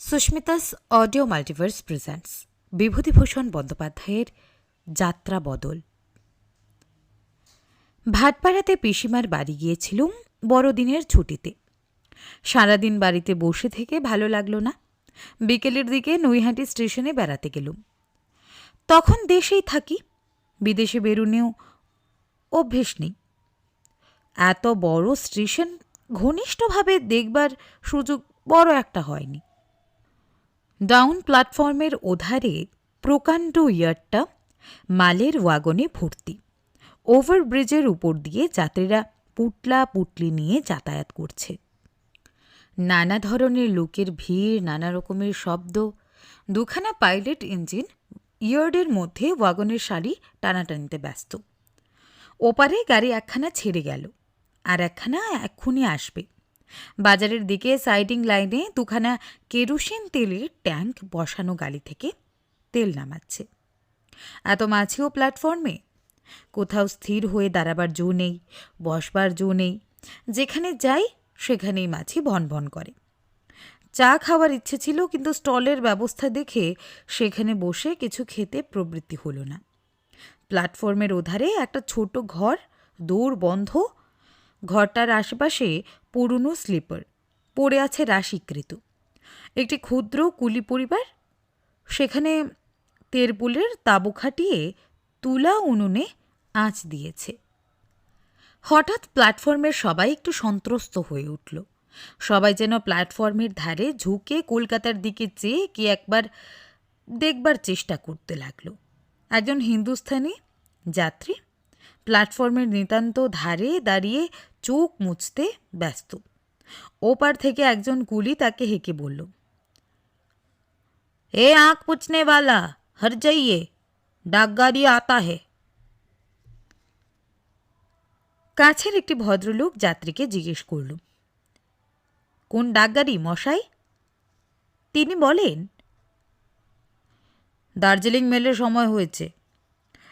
Susmita's audio multiverse presents. Bibhutibhushan বন্দ্যোপাধ্যায়ের যাত্রা বদল। ভাটপাড়াতে পিসিমার বাড়ি গিয়েছিলুম বড়দিনের ছুটিতে। সারাদিন বাড়িতে বসে থেকে ভালো লাগল না। বিকেলের দিকে নৈহাটি স্টেশনে বেড়াতে গেলুম। তখন দেশেই থাকি, বিদেশে বেরুনেও অভ্যেস নেই। এত বড় স্টেশন ঘনিষ্ঠভাবে দেখবার সুযোগ বড় একটা হয়নি। ডাউন প্ল্যাটফর্মের ওধারে প্রকাণ্ড ইয়ারটা মালের ওয়াগনে ভর্তি। ওভারব্রিজের উপর দিয়ে যাত্রীরা পুটলা পুটলি নিয়ে যাতায়াত করছে। নানা ধরনের লোকের ভিড়, নানা রকমের শব্দ। দুখানা পাইলট ইঞ্জিন ইয়ার্ডের মধ্যে ওয়াগনের সারি টানাটানিতে ব্যস্ত। ওপারে গাড়ি একখানা ছেড়ে গেল, আর একখানা এক্ষুনি আসবে। বাজারের দিকে সাইডিং লাইনে দুখানা কেরোসিন তেলের ট্যাঙ্ক বসানো গাড়ি থেকে তেল নামাচ্ছে। এত মাছিও প্ল্যাটফর্মে কোথাও স্থির হয়ে দাঁড়াবার জো নেই, বসবার জো নেই। যেখানে যাই, সেখানেই মাছি ভন ভন করে। চা খাওয়ার ইচ্ছে ছিল, কিন্তু স্টলের ব্যবস্থা দেখে সেখানে বসে কিছু খেতে প্রবৃত্তি হলো না। প্ল্যাটফর্মের ওধারে একটা ছোট ঘর দৌড় বন্ধ। ঘরটার আশেপাশে পুরনো স্লিপার। পড়ে আছে রাশিকৃত। একটি ক্ষুদ্র কুলি পরিবার। সেখানে তেরপুলের তাবু খাটিয়ে তুলা উনুনে আঁচ দিয়েছে। হঠাৎ প্ল্যাটফর্মের সবাই একটু সন্ত্রস্ত হয়ে উঠল। সবাই যেন প্ল্যাটফর্মের ধারে ঝুঁকে কলকাতার দিকে চেয়ে কি একবার দেখবার চেষ্টা করতে লাগল। একজন হিন্দুস্থানি যাত্রী প্ল্যাটফর্মের নিতান্ত ধারে দাঁড়িয়ে চোখ মুছতে ব্যস্ত। ওপার থেকে একজন কুলি তাকে হেঁকে বলল, এ আঁখ পুছনেওয়ালা হর যাইয়ে ডাকগাড়ি আতা হে। কাছের একটি ভদ্রলোক যাত্রীকে জিজ্ঞেস করল, কোন ডাকগাড়ি মশাই? তিনি বলেন, দার্জিলিং মেলের সময় হয়েছে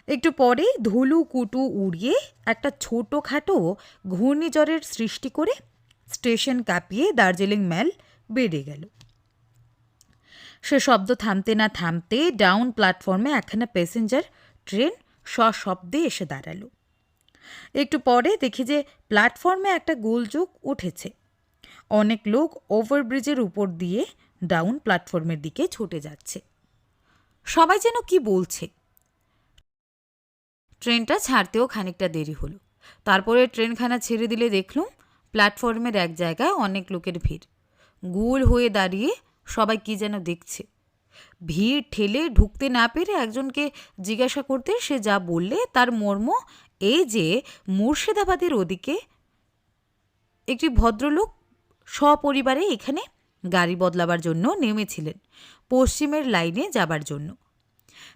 একটু পরে ধুলু কুটু উড়িয়ে একটা ছোটোখাটো ঘূর্ণিঝড়ের সৃষ্টি করে স্টেশন কাঁপিয়ে দার্জিলিং মেল বেড়ে গেল। সে শব্দ থামতে না থামতে ডাউন প্ল্যাটফর্মে একখানা প্যাসেঞ্জার, ট্রেন সশব্দে এসে দাঁড়াল। একটু পরে দেখি যে প্ল্যাটফর্মে একটা গোলযোগ উঠেছে। অনেক লোক ওভারব্রিজের উপর দিয়ে ডাউন প্ল্যাটফর্মের দিকে ছুটে যাচ্ছে। সবাই যেন কি বলছে? ট্রেনটা ছাড়তেও খানিকটা দেরি হলো। তারপরে ট্রেনখানা ছেড়ে দিলে দেখলুম প্ল্যাটফর্মের এক জায়গায় অনেক লোকের ভিড়। গোল হয়ে দাঁড়িয়ে সবাই কি যেন দেখছে। ভিড় ঠেলে ঢুকতে না পেরে একজনকে জিজ্ঞাসা করতে সে যা বললে তার মর্ম এই যে মুর্শিদাবাদের ওদিকে একটি ভদ্রলোক সপরিবারে এখানে গাড়ি বদলাবার জন্য নেমেছিলেন, পশ্চিমের লাইনে যাবার জন্য।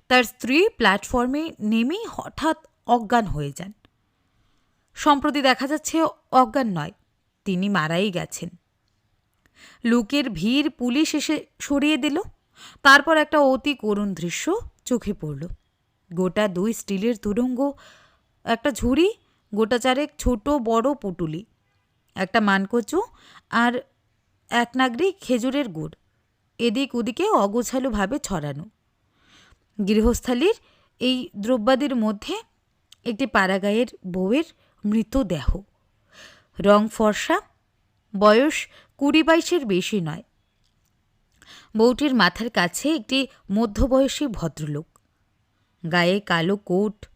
তার স্ত্রী প্ল্যাটফর্মে নেমেই হঠাৎ অজ্ঞান হয়ে যান। সম্প্রতি দেখা যাচ্ছে অজ্ঞান নয়, তিনি মারাই গেছেন। লোকের ভিড় পুলিশ এসে সরিয়ে দিল, তারপর একটা অতি করুণ দৃশ্য চোখে পড়ল। গোটা দুই স্টিলের তুরঙ্গ, একটা ঝুড়ি, গোটা চারেক ছোট বড় পুটুলি, একটা মানকচু আর এক নাগরি খেজুরের গুড়। এদিক ওদিকে অগোছালোভাবে ছড়ানো। গৃহস্থালির এই দ্রব্যাদির মধ্যে একটি পাড়াগাঁয়ের বউয়ের মৃতদেহ। রং ফর্সা, বয়স কুড়ি বাইশের বেশি নয়। বউটির মাথার কাছে একটি মধ্যবয়সী ভদ্রলোক। গায়ে কালো কোট,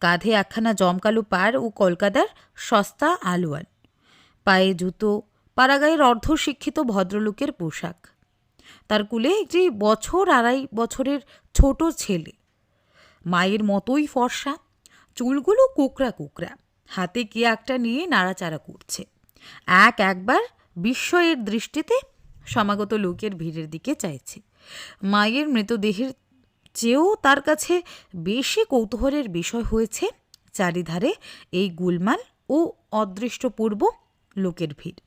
কাঁধে একখানা জমকালো পাড় ও কলকাতার সস্তা আলোয়ান। পায়ে জুতো, পাড়াগাঁয়ের অর্ধশিক্ষিত ভদ্রলোকের পোশাক। তার কুলে একটি বছর আড়াই বছরের ছোট ছেলে। মায়ের মতোই ফর্সা, চুলগুলো কোকড়া কোকড়া, হাতে কি একটা নিয়ে নাড়াচাড়া করছে। এক একবার বিস্ময়ের দৃষ্টিতে সমাগত লোকের ভিড়ের দিকে চাইছে। মায়ের মৃতদেহের চেয়েও তার কাছে বেশি কৌতূহলের বিষয় হয়েছে, চারিধারে এই গুলমাল ও অদৃষ্টপূর্ব লোকের ভিড়।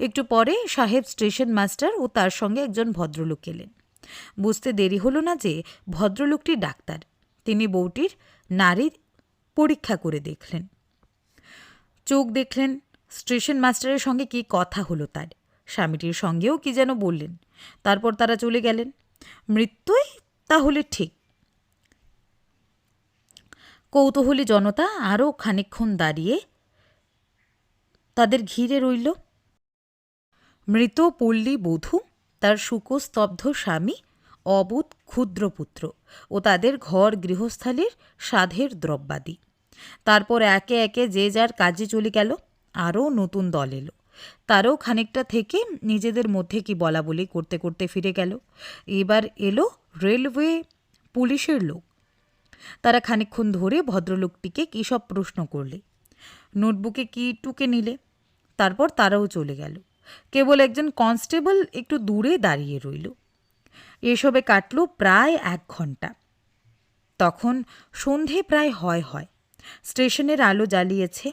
একটু পরে সাহেব স্টেশন মাস্টার ও তার সঙ্গে একজন ভদ্রলোক এলেন। বুঝতে দেরি হলো না যে ভদ্রলোকটি ডাক্তার। তিনি বউটির নারীর পরীক্ষা করে দেখলেন। চোখ দেখলেন, স্টেশন মাস্টারের সঙ্গে কি কথা হলো তার। স্বামীটির সঙ্গেও কি যেন বললেন। তারপর তারা চলে গেলেন। মৃত্যুই তাহলে ঠিক। কৌতূহলী জনতা আরও খানিকক্ষণ দাঁড়িয়ে তাদের ঘিরে রইল। মৃত পল্লী বধূ, তার শুকস্তব্ধ স্বামী, অবুধ ক্ষুদ্রপুত্র ও তাদের ঘর গৃহস্থালির সাধের দ্রব্যাদি। তারপর একে একে যে যার কাজে চলে গেল, আরও নতুন দল এলো। তারও খানিকটা থেকে নিজেদের মধ্যে কি বলা বলি করতে করতে ফিরে গেল। এবার এলো রেলওয়ে পুলিশের লোক। তারা খানিকক্ষণ ধরে ভদ্রলোকটিকে কী সব প্রশ্ন করলে। নোটবুকে কি টুকে নিলে। তারপর তারাও চলে গেল। কেবল একজন কনস্টেবল একটু দূরে দাঁড়িয়ে রইল। এসবে কাটল প্রায় এক ঘণ্টা তখন সন্ধে প্রায় হয় হয়। স্টেশনের আলো জ্বালিয়েছে।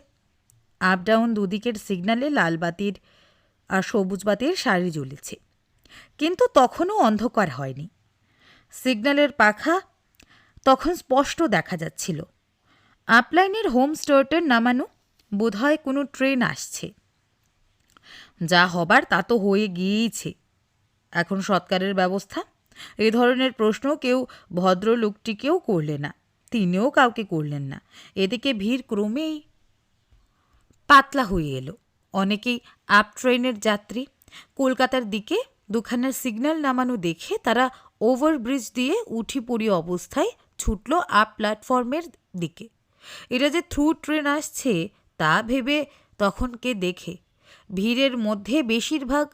আপ ডাউন দুদিকের সিগন্যালে লাল বাতির আর সবুজ বাতির সারি জ্বলেছে। কিন্তু তখনও অন্ধকার হয়নি। সিগন্যালের পাখা তখন স্পষ্ট দেখা যাচ্ছিল। আপলাইনের হোম স্টার্টার নামানো বোধহয় কোনো ট্রেন আসছে। যা হবার তা তো হয়ে গিয়েইছে এখন সৎকারের ব্যবস্থা? এ ধরনের প্রশ্ন কেউ ভদ্রলোকটিকেও করলে না, তিনিও কাউকে করলেন না। এদিকে ভিড় ক্রমেই পাতলা হয়ে এলো। অনেকেই আপ ট্রেনের যাত্রী। কলকাতার দিকে দুখানার সিগন্যাল নামানো দেখে তারা ওভারব্রিজ দিয়ে উঠি পড়ি অবস্থায় ছুটল আপ প্ল্যাটফর্মের দিকে। এটা যে থ্রু ট্রেন আসছে তা ভেবে তখন কে দেখে? ভিড়ের মধ্যে বেশিরভাগ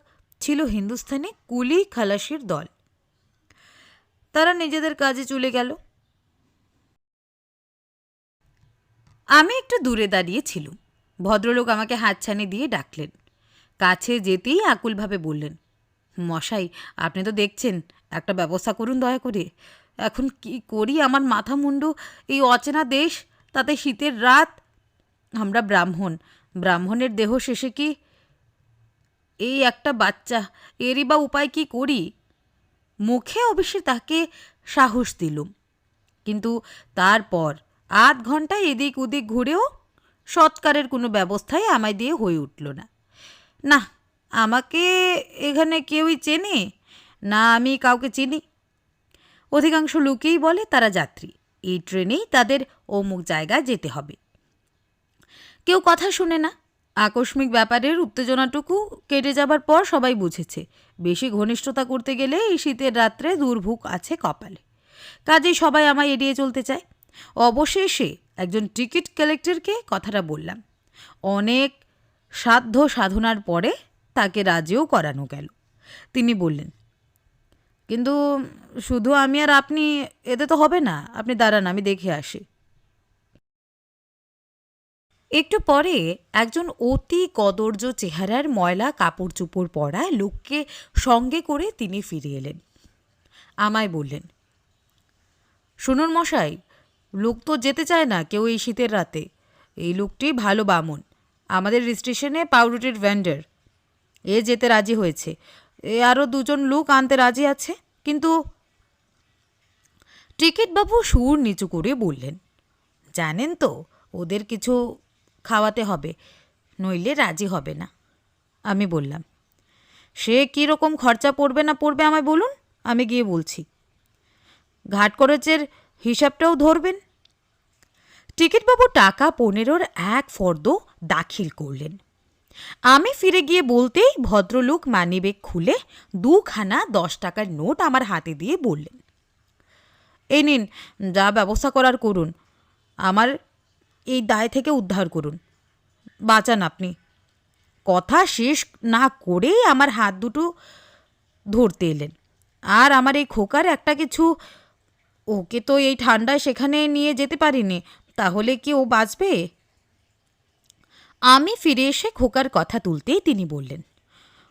ছিল হিন্দুস্তানি কুলি খালাসির দল। তারা নিজেদের কাজে চলে গেল। আমি একটু দূরে দাঁড়িয়ে ছিলুম ভদ্রলোক আমাকে হাতছানি দিয়ে ডাকলেন। কাছে যেতেই আকুলভাবে বললেন, মশাই, আপনি তো দেখছেন, একটা ব্যবস্থা করুন দয়া করে। এখন কি করি, আমার মাথা মুন্ডু এই অচেনা দেশ, তাতে শীতের রাত। আমরা ব্রাহ্মণ, ব্রাহ্মণের দেহ শেষে কি এই একটা বাচ্চা, এরই বা উপায় কি করি? মুখে অবশ্যই তাকে সাহস দিলুম। কিন্তু তারপর আধ ঘন্টায় এদিক ওদিক ঘুরেও সৎকারের কোনো ব্যবস্থাই আমায় দিয়ে হয়ে উঠল না। না, আমাকে এখানে কেউই চেনে, না আমি কাউকে চিনি। অধিকাংশ লোকেই বলে তারা যাত্রী। এই ট্রেনেই তাদের অমুক জায়গায় যেতে হবে। কেউ কথা শুনে না আকস্মিক ব্যাপারের উত্তেজনাটুকু কেটে যাবার পর সবাই বুঝেছে, বেশি ঘনিষ্ঠতা করতে গেলে এই শীতের রাত্রে দুর্ভোগ আছে কপালে। কাজেই সবাই আমায় এড়িয়ে চলতে চায়। অবশেষে একজন টিকিট কালেক্টরকে কথাটা বললাম। অনেক সাধ্য সাধনার পরে তাকে রাজিও করানো গেল। তিনি বললেন, কিন্তু শুধু আমি আর আপনি, এতে তো হবে না, আপনি দাঁড়ান, আমি দেখে আসি। একটু পরে একজন অতি কদর্য চেহারার ময়লা কাপড় চোপড় পরা লোককে সঙ্গে করে তিনি ফিরে এলেন। আমায় বললেন, শুনুন মশাই, লোক তো যেতে চায় না কেউ এই শীতের রাতে। এই লোকটি ভালো বামুন, আমাদের স্টেশনে পাউরুটির ভ্যান্ডার এ যেতে রাজি হয়েছে। এ আরও দুজন লোক আনতে রাজি আছে, কিন্তু টিকিটবাবু সুর নিচু করে বললেন, জানেন তো, ওদের কিছু খাওয়াতে হবে, নইলে রাজি হবে না। আমি বললাম, সে কী রকম খরচা পড়বে না পড়বে আমায় বলুন, আমি গিয়ে বলছি। ঘাট খরচের হিসাবটাও ধরবেন? টিকিটবাবু টাকা পনেরোর এক ফর্দ দাখিল করলেন। আমি ফিরে গিয়ে বলতেই ভদ্রলোক মানিব্যাগ খুলে দুখানা দশ টাকার নোট আমার হাতে দিয়ে বললেন, এই নিন, যা ব্যবস্থা করার করুন। আমার এই দায় থেকে উদ্ধার করুন। বাঁচান আপনি। কথা শেষ না করেই আমার হাত দুটো ধরতে এলেন। আর আমার এই খোকার একটা কিছু, ওকে তো এই ঠান্ডায় সেখানে নিয়ে যেতে পারিনি, তাহলে কি ও বাঁচবে? আমি ফিরে এসে খোকার কথা তুলতেই তিনি বললেন,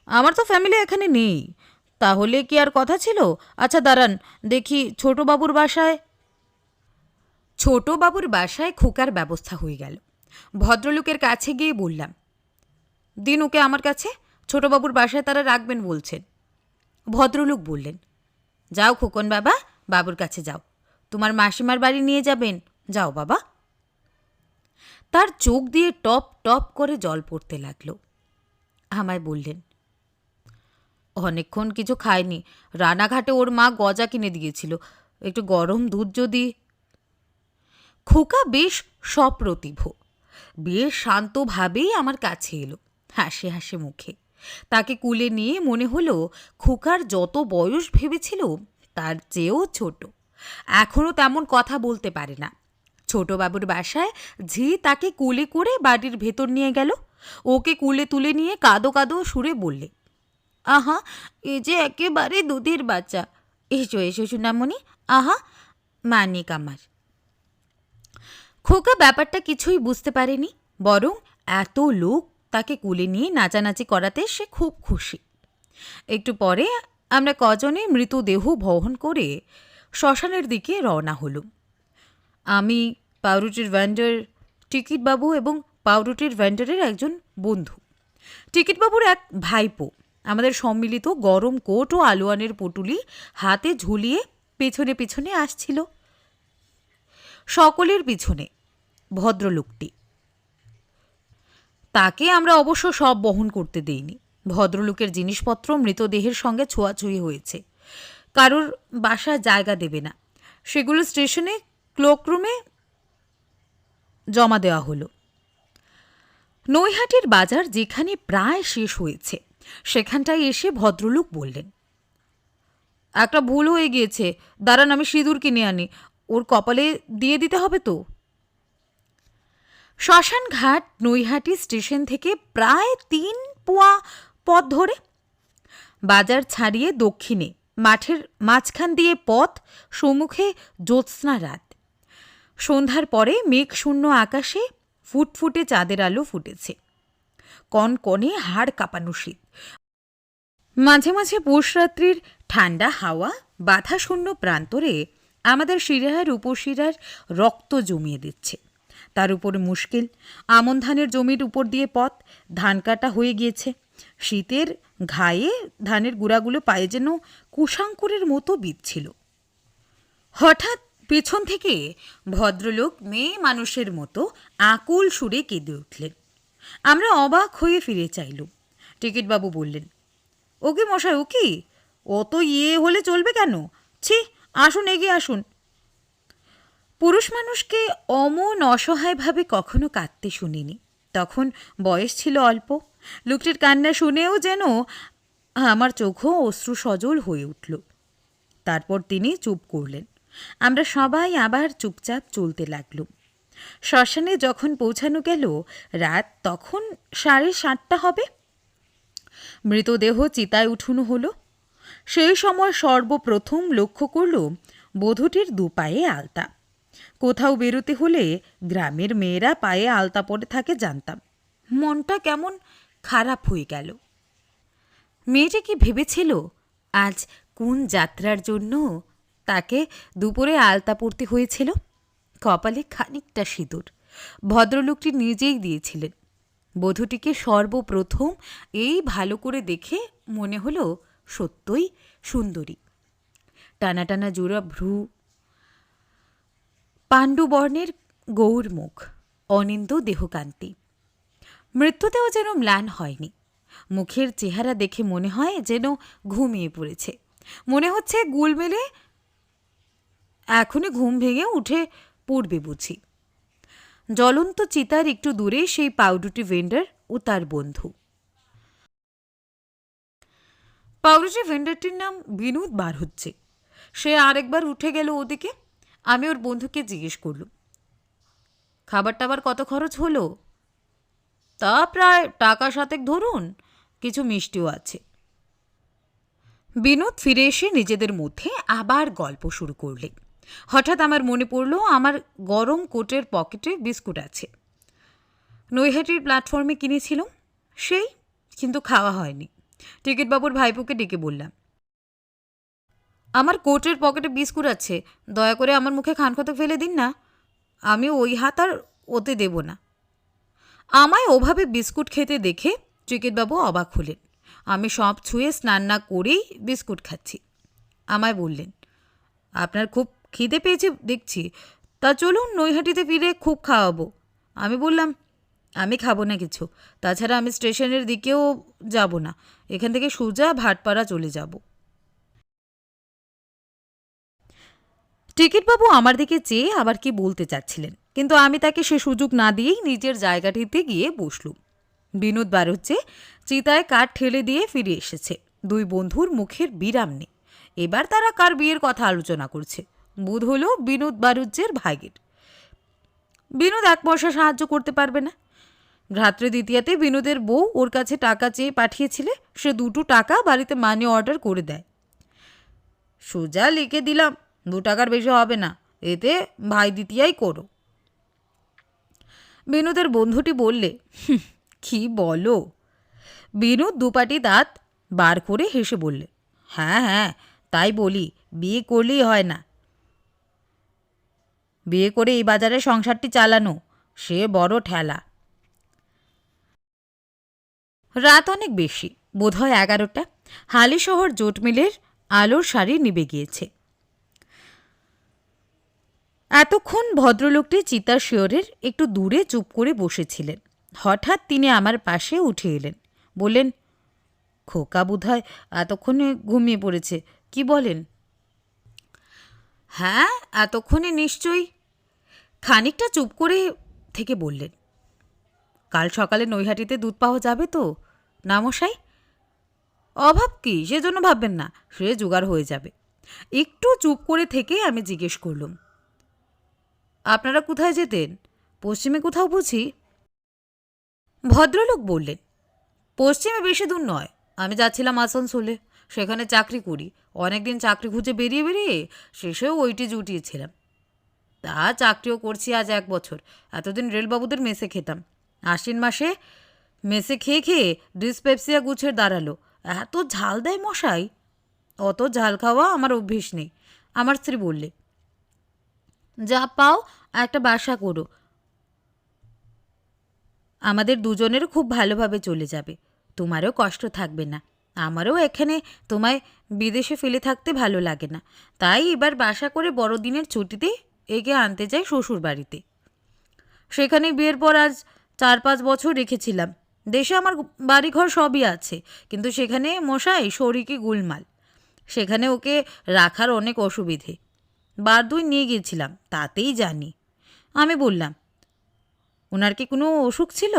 আমার তো ফ্যামিলি এখানে নেই, তাহলে কি আর কথা ছিল? আচ্ছা দাঁড়ান, দেখি ছোটবাবুর বাসায় ছোটবাবুর বাসায় খোকার ব্যবস্থা হয়ে গেল। ভদ্রলোকের কাছে গিয়ে বললাম দিন ওকে আমার কাছে ছোটবাবুর বাসায় তারা রাখবেন বলছেন। ভদ্রলোক বললেন, যাও খোকন বাবা, বাবুর কাছে যাও। তোমার মাসিমার বাড়ি নিয়ে যাবেন, যাও বাবা। তার চোখ দিয়ে টপ টপ করে জল পড়তে লাগল। আমায় বললেন, অনেকক্ষণ কিছু খায়নি রানাঘাটে ওর মা গজা কিনে দিয়েছিল। একটু গরম দুধ যদি খোকা বেশ সপ্রতিভ। বেশ শান্তভাবেই আমার কাছে এলো, হাসে হাসে মুখে। তাকে কুলে নিয়ে মনে হলো, খোকার যত বয়স ভেবেছিল, তার চেয়েও ছোট। এখনও তেমন কথা বলতে পারে না। ছোটবাবুর বাসায় ঝি তাকে কুলে করে বাড়ির ভেতর নিয়ে গেল। ওকে কুলে তুলে নিয়ে কাদো কাদো সুরে বললে, আহা, এ যে একেবারে দুধের বাচ্চা। এসো এসো, সুনামণি। আহা, মানিক আমার। খোকা ব্যাপারটা কিছুই বুঝতে পারেনি, বরং এত লোক তাকে কুলে নিয়ে নাচানাচি করাতে সে খুব খুশি। একটু পরে আমরা কজনে মৃতদেহ বহন করে শ্মশানের দিকে রওনা হলুম। আমি, পাউরুটির ভ্যান্ডার টিকিটবাবু এবং পাউরুটির ভ্যান্ডারের একজন বন্ধু। টিকিটবাবুর এক ভাইপো, আমাদের সম্মিলিত গরম কোট ও আলোয়ানের পটুলি হাতে ঝুলিয়ে পেছনে পেছনে আসছিল। সকলের পিছনে, ভদ্রলোকটি। তাকে আমরা অবশ্য সব বহন করতে দেইনি। ভদ্রলোকের জিনিসপত্র মৃতদেহের সঙ্গে ছোঁয়াছুঁয়ি হয়েছে। কারোর বাসায় জায়গা দেবে না। সেগুলো স্টেশনে ক্লোকরুমে জমা দেওয়া হলো। নৈহাটির বাজার যেখানে প্রায় শেষ হয়েছে, সেখানটায় এসে ভদ্রলোক বললেন, একটা ভুল হয়ে গিয়েছে। দাঁড়ান, আমি সিঁদুর কিনে আনি। ওর কপালে দিয়ে দিতে হবে তো। শ্মশানঘাট নৈহাটি স্টেশন থেকে প্রায় তিন পোয়া পথ ধরে বাজার ছাড়িয়ে দক্ষিণে, মাঠের মাঝখান দিয়ে পথ, সম্মুখে জ্যোৎস্না রাত। সন্ধ্যার পরে মেঘশূন্য আকাশে ফুটফুটে চাঁদের আলো ফুটেছে। কনকনে হাড় কাঁপানো শীত। মাঝে মাঝে পৌষরাত্রির ঠান্ডা হাওয়া, বাধাশূন্য প্রান্তরে আমাদের শিরার উপশিরার রক্ত জমিয়ে দিচ্ছে। তার উপর মুশকিল। আমন ধানের জমির উপর দিয়ে পথ। ধান কাটা হয়ে গিয়েছে। শীতের ঘায়ে ধানের গুঁড়াগুলো পায়ে যেন কুশাঙ্কুরের মতো বিচ্ছিল হঠাৎ পেছন থেকে ভদ্রলোক মেয়ে মানুষের মতো আকুল সুরে কেঁদে উঠলেন। আমরা অবাক হয়ে ফিরে চাইলুম। টিকিটবাবু বললেন, ওকে মশাই, ও কি? অত ইয়ে হলে চলবে কেন? ছি আসুন, এগিয়ে আসুন। পুরুষ মানুষকে অমন অসহায়ভাবে কখনো কাঁদতে শুনিনি। তখন বয়স ছিল অল্প। লোকটির কান্না শুনেও যেন আমার চোখও অশ্রু সজল হয়ে উঠল। তারপর তিনি চুপ করলেন। আমরা সবাই আবার চুপচাপ চলতে লাগলুম। শ্মশানে যখন পৌঁছানো গেল, রাত তখন সাড়ে সাতটা হবে। মৃতদেহ চিতায় উঠুনো হলো। সেই সময় সর্বপ্রথম লক্ষ্য করল বধূটির দুপায়ে আলতা। কোথাও বেরোতে হলে গ্রামের মেয়েরা পায়ে আলতা পরে থাকে জানতাম। মনটা কেমন খারাপ হয়ে গেল। মেয়েটা কি ভেবেছিল আজ কোন যাত্রার জন্য তাকে দুপুরে আলতা পরতে হয়েছিল? কপালে খানিকটা সিঁদুর। ভদ্রলোকটি নিজেই দিয়েছিলেন। বধূটিকে সর্বপ্রথম এই ভালো করে দেখে মনে হলো সত্যই সুন্দরী। টানা টানা জোড়া ভ্রু পাণ্ডুবর্ণের গৌর মুখ অনিন্দ দেহকান্তি। মৃত্যুতেও যেন ম্লান হয়নি। মুখের চেহারা দেখে মনে হয় যেন ঘুমিয়ে পড়েছে। মনে হচ্ছে গুল মেলে এখনই ঘুম ভেঙে উঠে পড়বে বুঝি। জ্বলন্ত চিতার একটু দূরে সেই পাউডুটি ভেন্ডার ও তার বন্ধু। পাউরুটি ভেন্ডারটির নাম বিনোদ বার হচ্ছে। সে আরেকবার উঠে গেল ওদিকে। আমি ওর বন্ধুকে জিজ্ঞেস করলুম খাবার টাবার কত খরচ হলো? তা প্রায় টাকা সাতেক ধরুন, কিছু মিষ্টিও আছে। বিনোদ ফিরে এসে নিজেদের মধ্যে আবার গল্প শুরু করলে। হঠাৎ আমার মনে পড়ল, আমার গরম কোটের পকেটে বিস্কুট আছে। নৈহাটির প্ল্যাটফর্মে কিনেছিলাম, সেই, কিন্তু খাওয়া হয়নি। টিকিটবাবুর ভাইপোকে ডেকে বললাম, আমার কোটের পকেটে বিস্কুট আছে, দয়া করে আমার মুখে খানখতে ফেলে দিন না, আমি ওই হাত আর ওতে দেব না। আমায় ওভাবে বিস্কুট খেতে দেখে টিকিটবাবু অবাক হলেন। আমি সব ছুঁয়ে স্নান না করেই বিস্কুট খাচ্ছি। আমায় বললেন, আপনার খুব খিদে পেয়েছে দেখছি, তা চলুন নৈহাটিতে ফিরে খুব খাওয়াবো। আমি বললাম আমি খাব না কিছু। তাছাড়া আমি স্টেশনের দিকেও যাব না। এখান থেকে সোজা ভাটপাড়া চলে যাব। টিকিটবাবু আমার দিকে চেয়ে আবার কি বলতে চাচ্ছিলেন? কিন্তু আমি তাকে সে সুযোগ না দিয়েই নিজের জায়গাটিতে গিয়ে বসলুম। বিনোদ বারুজ্জে চিতায় কাঠ ঠেলে দিয়ে ফিরে এসেছে। দুই বন্ধুর মুখের বিরাম নেই। এবার তারা কার বিয়ের কথা আলোচনা করছে? বোধ হলো বিনোদ বারুজ্জের ভাইয়ের বিনোদ এক পয়সা সাহায্য করতে পারবে না। ভ্রাতৃ দ্বিতীয়াতে বিনোদের বউ ওর কাছে টাকা চেয়ে পাঠিয়েছিলে সে দুটো টাকা বাড়িতে মানি অর্ডার করে দেয়। সোজা লিখে দিলাম দু টাকার বেশি হবে না এতে ভাই দ্বিতীয়াই করো। বিনোদের বন্ধুটি বললে "হুঁ, কি বলো? বিনোদ দুপাটি দাঁত বার করে হেসে বললে হ্যাঁ হ্যাঁ তাই বলি বিয়ে করলেই হয় না। বিয়ে করে এই বাজারে সংসারটি চালানো সে বড় ঠেলা। রাত অনেক বেশি। বোধহয় এগারোটা। হালি শহর জোট মিলের আলোর সারি নিবে গিয়েছে। এতক্ষণ ভদ্রলোকটি চিতা শিয়রের একটু দূরে চুপ করে বসেছিলেন। হঠাৎ তিনি আমার পাশে উঠে এলেন। বললেন, খোকা বোধহয় এতক্ষণে ঘুমিয়ে পড়েছে। কি বলেন? হ্যাঁ এতক্ষণে নিশ্চয়ই। খানিকটা চুপ করে থেকে বললেন। কাল সকালে নৈহাটিতে দুধ পাওয়া যাবে তো? না মশাই? অভাব কি? সেজন্য ভাববেন না, সে জোগাড় হয়ে যাবে। একটু চুপ করে থেকে আমি জিজ্ঞেস করলুম, আপনারা কোথায় যেতেন? পশ্চিমে কোথাও বুঝি? ভদ্রলোক বললেন, পশ্চিমে বেশি দূর নয়, আমি যাচ্ছিলাম আসানসোলে, সেখানে চাকরি করি। অনেকদিন চাকরি খুঁজে বেরিয়ে বেরিয়ে শেষেও ওইটি জুটিয়েছিলাম। তা চাকরিও করছি আজ এক বছর, এতদিন রেলবাবুদের মেসে খেতাম। আশ্বিন মাসে মেসে খেয়ে খেয়ে ডিসপেপসিয়া গুছের দাঁড়াল। এত ঝাল দেয় মশাই। অত ঝাল খাওয়া আমার অভ্যেস নেই, আমার স্ত্রী বললে। যা পাও একটা বাসা করো। আমাদের দুজনের খুব ভালোভাবে চলে যাবে। তোমারও কষ্ট থাকবে না। আমারও এখানে তোমায় বিদেশে ফেলে থাকতে ভালো লাগে না। তাই এবার বাসা করে বড়দিনের ছুটিতে একে আনতে যাই শ্বশুর বাড়িতে সেখানে বিয়ের পর আজ চার পাঁচ বছর রেখেছিলাম। দেশে আমার বাড়িঘর সবই আছে, কিন্তু সেখানে মশাই শরীকে গুলমাল। সেখানে ওকে রাখার অনেক অসুবিধে। বার দুই নিয়ে গিয়েছিলাম, তাতেই জানি। আমি বললাম ওনার কি কোনো অসুখ ছিল?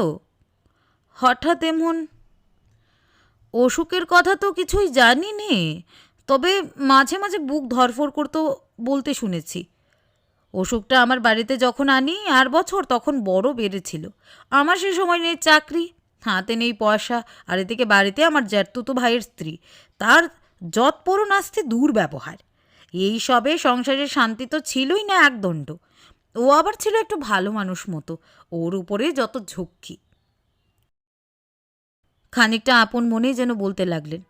হঠাৎ এমন অসুখের কথা তো কিছুই জানি নে, তবে মাঝে মাঝে বুক ধরফর করতো বলতে শুনেছি। অসুখটা আমার বাড়িতে যখন আনি, আর বছর তখন বড় বেড়েছিল। আমার সে সময় নেই চাকরি, হাতে নেই পয়সা, আর এদিকে বাড়িতে আমার জ্যাঠতুতো ভাইয়ের স্ত্রী। তার যৎপরণ আসতে দূর ব্যবহার এই সবে সংসারের শান্তি তো ছিলই না একদণ্ড। ও আবার ছিল একটু ভালো মানুষ মতো, ওর উপরে যত ঝক্কি খানিকটা আপন মনেই যেন বলতে লাগলেন,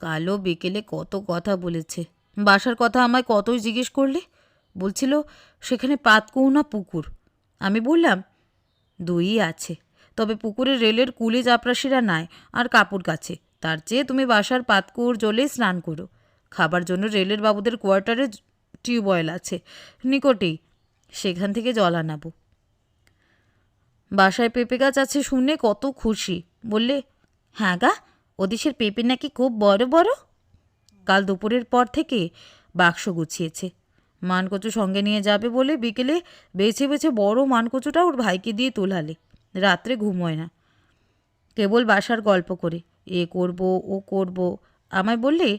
কালো বিকেলে কত কথা বলেছে। বাসার কথা আমায় কতই জিজ্ঞেস করলে? বলছিল, সেখানে পাতকৌ না পুকুর। আমি বললাম দুইই আছে। তবে পুকুরে রেলের কুলি চাপরাশিরা নাই আর কাপড় কাছে। তার চেয়ে তুমি বাসার পাতকুয়োর জলে স্নান করো। খাবার জন্য রেলের বাবুদের কোয়ার্টারে টিউবওয়েল আছে। নিকটেই, সেখান থেকে জল আনাবো। বাসায় পেঁপে গাছ আছে শুনে কত খুশি। বললে হ্যাঁ গা, ওদেশের পেঁপে নাকি খুব বড় বড়? কাল দুপুরের পর থেকে বাক্স গুছিয়েছে। মানকচু সঙ্গে নিয়ে যাবে বলে বিকেলে বেছে বেছে বড় মানকচুটা ওর ভাইকে দিয়ে তোলালে। রাত্রে ঘুমোয় না। কেবল বাসার গল্প করে, এ করব, ও করব। আমায় বললে,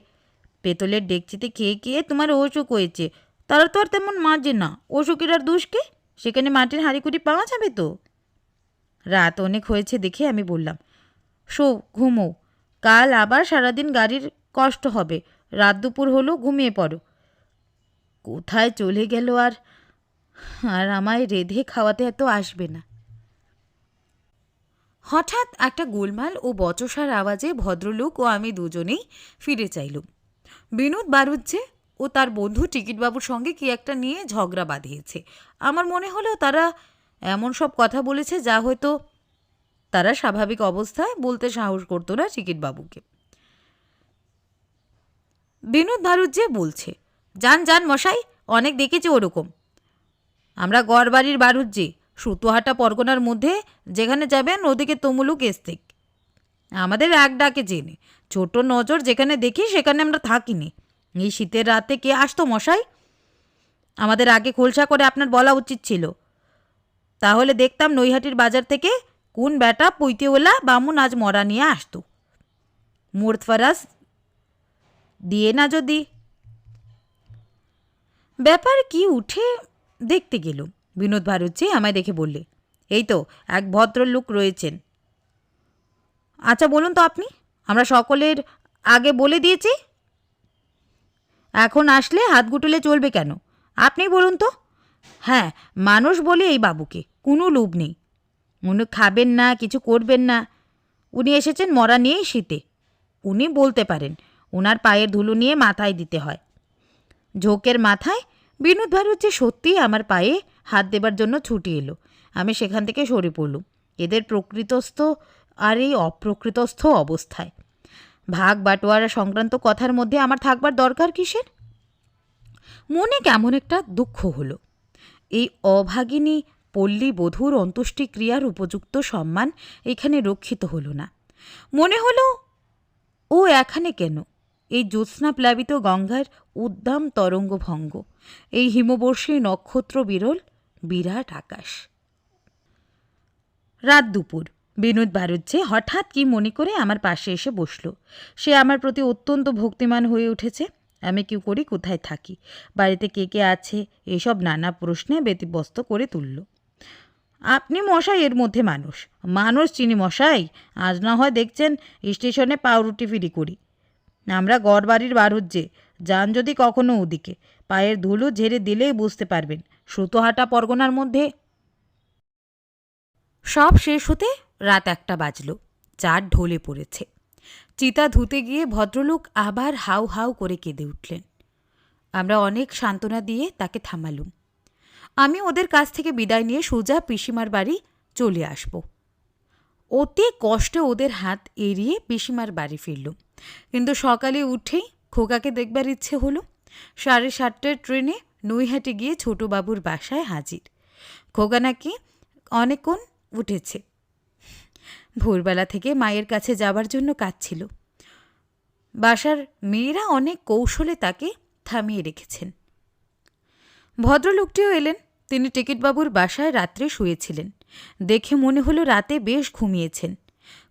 পেতলের ডেকচিতে খেয়ে খেয়ে তোমার অসুখ হয়েছে? তারা তো আর তেমন মাজে না। অসুখের আর দুষ্কে সেখানে মাটির হাঁড়িকুড়ি পাওয়া যাবে তো? রাত অনেক হয়েছে দেখে আমি বললাম, শো, ঘুমো। কাল আবার সারাদিন গাড়ির কষ্ট হবে। রাত দুপুর হলো, ঘুমিয়ে পড়ো। কোথায় চলে গেল আর আর আমায় রেধে খাওয়াতে এত আসবে না। হঠাৎ একটা গোলমাল ও বচসার আওয়াজে ভদ্রলোক ও আমি দুজনেই ফিরে চাইলুম। বিনোদ বারুজ্জে ও তার বন্ধু টিকিটবাবুর সঙ্গে কি একটা নিয়ে ঝগড়া বাঁধিয়েছে। আমার মনে হলো তারা এমন সব কথা বলেছে যা হয়তো তারা স্বাভাবিক অবস্থায় বলতে সাহস করতো না টিকিটবাবুকে। বিনোদ বারুজ্জে বলছে যান যান মশাই, অনেক দেখেছি ওরকম। আমরা গড়বাড়ির বারুজ্জে সুতোহাটা পরগনার মধ্যে, যেখানে যাবেন ওদিকে তমুলুক এস্তেক আমাদের এক ডাকে চেনে ছোট নজর যেখানে দেখি সেখানে আমরা থাকিনি। এই শীতের রাতে কে আসতো মশাই? আমাদের আগে খোলসা করে আপনার বলা উচিত ছিল। তাহলে দেখতাম নৈহাটির বাজার থেকে কোন বেটা পুইতেওলা বামুন আজ মরা নিয়ে আসতো। মুরতফারাস দিয়ে না যদি। ব্যাপার কি উঠে দেখতে গেল। বিনোদ ভারত ভারুচি আমায় দেখে বললে, এই তো, এক ভদ্রলোক রয়েছেন। আচ্ছা বলুন তো আপনি, আমরা সকলের আগে বলে দিয়েছি? এখন আসলে হাত গুটলে চলবে কেন? আপনি বলুন তো? হ্যাঁ মানুষ বলে এই বাবুকে, কোনো লোভ নেই। উনি খাবেন না, কিছু করবেন না। উনি এসেছেন মরা নিয়েই শীতে। উনি বলতে পারেন ওনার পায়ের ধুলো নিয়ে মাথায় দিতে হয়। ঝোঁকের মাথায় বিনোদ ভারত সত্যিই আমার পায়ে হাত দেবার জন্য ছুটি এলো। আমি সেখান থেকে সরে পড়লুম। এদের প্রকৃতস্থ আর এই অপ্রকৃতস্থ অবস্থায়। ভাগ বাটোয়ারা সংক্রান্ত কথার মধ্যে আমার থাকবার দরকার কিসের? মনে কেমন একটা দুঃখ হলো। এই অভাগিনী পল্লী বধূর অন্ত্যেষ্টি ক্রিয়ার উপযুক্ত সম্মান এখানে রক্ষিত হলো না। মনে হলো, ও এখানে কেন? এই জ্যোৎস্না প্লাবিত গঙ্গার উদ্দাম তরঙ্গ ভঙ্গ এই হিমবর্ষী নক্ষত্র বিরল, বিরাট আকাশ। রাত দুপুর। বিনোদ বারুজ্জে হঠাৎ কি মনে করে আমার পাশে এসে বসল। সে আমার প্রতি অত্যন্ত ভক্তিমান হয়ে উঠেছে। আমি কি করি, কোথায় থাকি? বাড়িতে কে কে আছে? এসব নানা প্রশ্নে ব্যতিব্যস্ত করে তুলল। আপনি মশাই এর মধ্যে মানুষ। মানুষ চিনি মশাই? আজ না হয় দেখছেন, স্টেশনে পাউরুটি ফিরি করি। আমরা গড় বাড়ির বার যান যদি কখনো ওদিকে। পায়ের ধুলো ঝেড়ে দিলেই বুঝতে পারবেন, সুতোহাটা পরগনার মধ্যে। সব শেষ হতে রাত একটা বাজল চার ঢলে পড়েছে। চিতা ধুতে গিয়ে ভদ্রলোক আবার হাউ হাউ করে কেঁদে উঠলেন। আমরা অনেক সান্ত্বনা দিয়ে তাকে থামালুম। আমি ওদের কাছ থেকে বিদায় নিয়ে সোজা পিসিমার বাড়ি চলে আসব। অতি কষ্টে ওদের হাত এড়িয়ে পিসিমার বাড়ি ফিরলুম। কিন্তু সকালে উঠেই খোকাকে দেখবার ইচ্ছে হলো সাড়ে সাতটার ট্রেনে নৈহাটে গিয়ে ছোটবাবুর বাসায় হাজির। খোকা নাকি অনেকক্ষণ উঠেছে। ভোরবেলা থেকে মায়ের কাছে যাবার জন্য কাঁদছিল। বাসার মেয়েরা অনেক কৌশলে তাকে থামিয়ে রেখেছেন। ভদ্রলোকটিও এলেন। তিনি টিকিটবাবুর বাসায় রাত্রে শুয়েছিলেন। দেখে মনে হলো রাতে বেশ ঘুমিয়েছেন।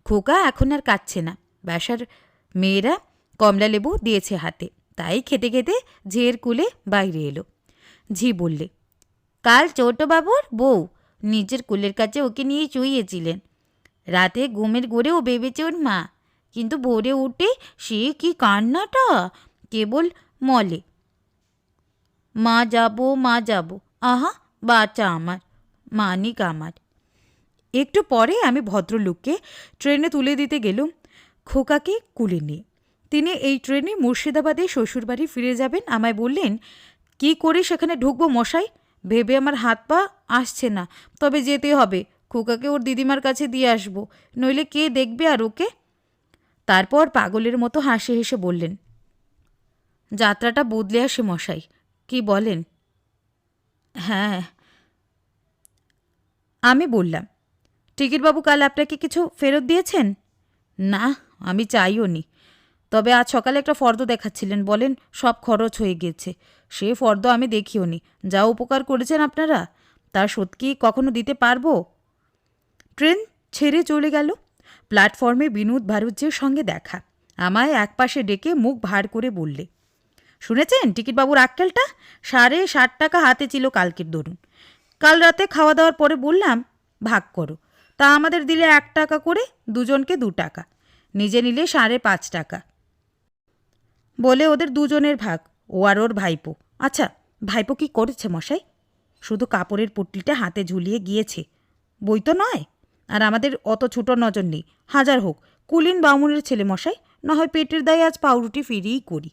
খোকা এখন আর কাঁদছে না। বাসার মেয়েরা কমলালেবু দিয়েছে হাতে। তাই খেতে খেতে ঝিয়ের কুলে বাইরে এলো। ঝি বললে, কাল ছোটবাবুর বউ নিজের কুলের কাছে ওকে নিয়ে চুইয়েছিলেন। রাতে ঘুমের ঘোরে ও ভেবেছে ওর মা, কিন্তু ভোরে উঠে সে কি কান্নাটা? কেবল মলে, মা যাব মা যাব, আহা, বাচ্চা আমার, মানিক আমার। একটু পরে আমি ভদ্রলোককে ট্রেনে তুলে দিতে গেলুম। খোকাকে কুলে নিয়ে তিনি এই ট্রেনে মুর্শিদাবাদে শ্বশুরবাড়ি ফিরে যাবেন। আমায় বললেন, কি করে সেখানে ঢুকবো মশাই? ভেবে আমার হাত পা আসছে না। তবে যেতে হবে। খোকাকে ওর দিদিমার কাছে দিয়ে আসব। নইলে কে দেখবে আর ওকে? তারপর পাগলের মতো হাসি হেসে বললেন, যাত্রাটা বদলে আসে মশাই। কি বলেন? হ্যাঁ। আমি বললাম, টিকিটবাবু কাল আপনাকে কিছু ফেরত দিয়েছেন? না। আমি চাইও নি। তবে আজ সকালে একটা ফর্দ দেখাচ্ছিলেন, বলেন, সব খরচ হয়ে গেছে। সে ফর্দ আমি দেখিও নি। যা উপকার করেছেন আপনারা, তার শোধ কি কখনো দিতে পারব? ট্রেন ছেড়ে চলে গেল। প্ল্যাটফর্মে বিনোদ ভারুজ্যের সঙ্গে দেখা। আমায় একপাশে ডেকে মুখ ভার করে বললে, শুনেছেন টিকিটবাবুর আক্কেলটা? সাড়ে ষাট টাকা হাতে ছিল কালকের দরুন। কাল রাতে খাওয়া দাওয়ার পরে বললাম, ভাগ করো। তা আমাদের দিলে এক টাকা করে, দুজনকে দু টাকা। নিজে নিলে সাড়ে পাঁচ টাকা। বলে ওদের দুজনের ভাগ, ও আর ওর ভাইপো। আচ্ছা ভাইপো কি করেছে মশাই? শুধু কাপড়ের পুটলিটা হাতে ঝুলিয়ে গিয়েছে। বই তো নয়। আর আমাদের অত ছোট নজর নেই। হাজার হোক, কুলিন বামুনের ছেলে মশাই, না হয় পেটের দায়ে আজ পাউরুটি ফিরিয়েই করি।